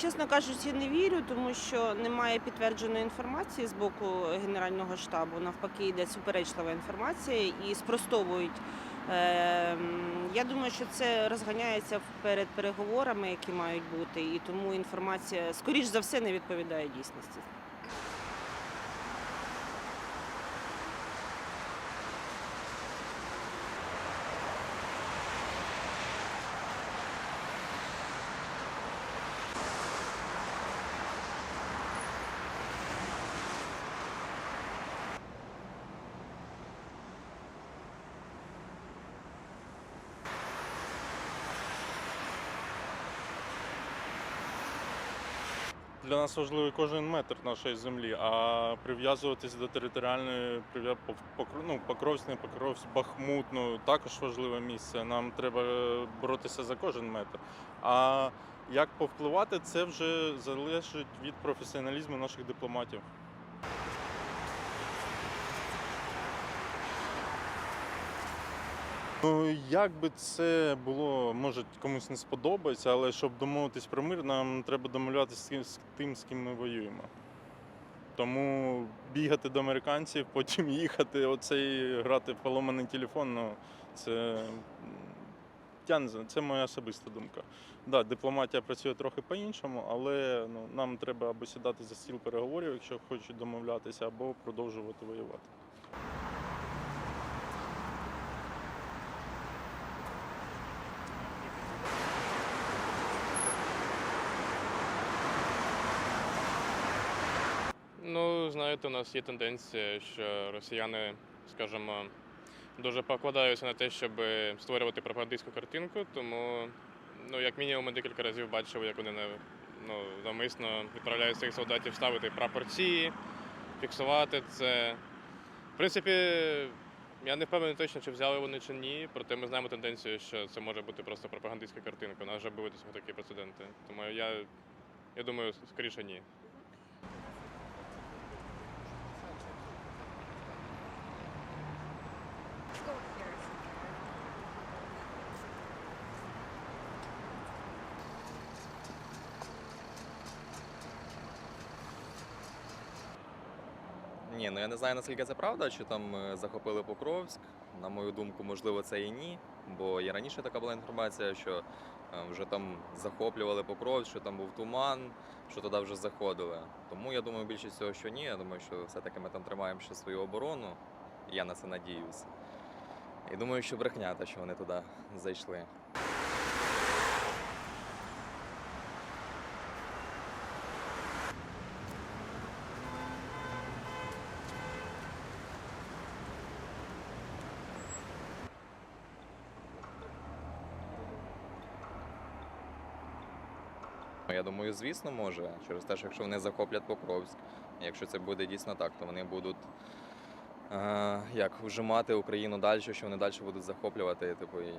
Чесно кажучи, не вірю, тому що немає підтвердженої інформації з боку Генерального штабу. Навпаки, йде суперечлива інформація і спростовують. Ем, Я думаю, що це розганяється перед переговорами, які мають бути, і тому інформація, скоріш за все, не відповідає дійсності. Для нас важливий кожен метр нашої землі, а прив'язуватись до територіальної ну, Покровськ, Покровськ, Бахмут, ну, також важливе місце. Нам треба боротися за кожен метр. А як повпливати, це вже залежить від професіоналізму наших дипломатів. Ну, як би це було, може комусь не сподобається, але щоб домовитись про мир, нам треба домовлятися з тим, з ким ми воюємо. Тому бігати до американців, потім їхати, оцей грати в поломаний телефон, ну це це моя особиста думка. Да, дипломатія працює трохи по-іншому, але ну, нам треба або сідати за стіл переговорів, якщо хочуть домовлятися, або продовжувати воювати. Ну, знаєте, у нас є тенденція, що росіяни, скажімо, дуже покладаються на те, щоб створювати пропагандистську картинку, тому, ну, як мінімум, ми декілька разів бачили, як вони ну, навмисно відправляють своїх солдатів ставити прапорці, фіксувати це. В принципі, я не впевнений точно, чи взяли вони чи ні, проте ми знаємо тенденцію, що це може бути просто пропагандистська картинка. У нас вже були такі прецеденти. Тому я, я думаю, скоріше ні. Ні, ну я не знаю наскільки це правда, чи там е, захопили Покровськ. На мою думку, можливо, це і ні. Бо і раніше така була інформація, що е, вже там захоплювали Покровськ, що там був туман, що туди вже заходили. Тому я думаю, більшість цього, що ні. Я думаю, що все-таки ми там тримаємо ще свою оборону. Я на це надіюсь. І думаю, що брехня, те, що вони туди зайшли. Я думаю, звісно, може. Через те, що якщо вони захоплять Покровськ, якщо це буде дійсно так, то вони будуть е, як вжимати Україну далі, що вони далі будуть захоплювати. Типу, і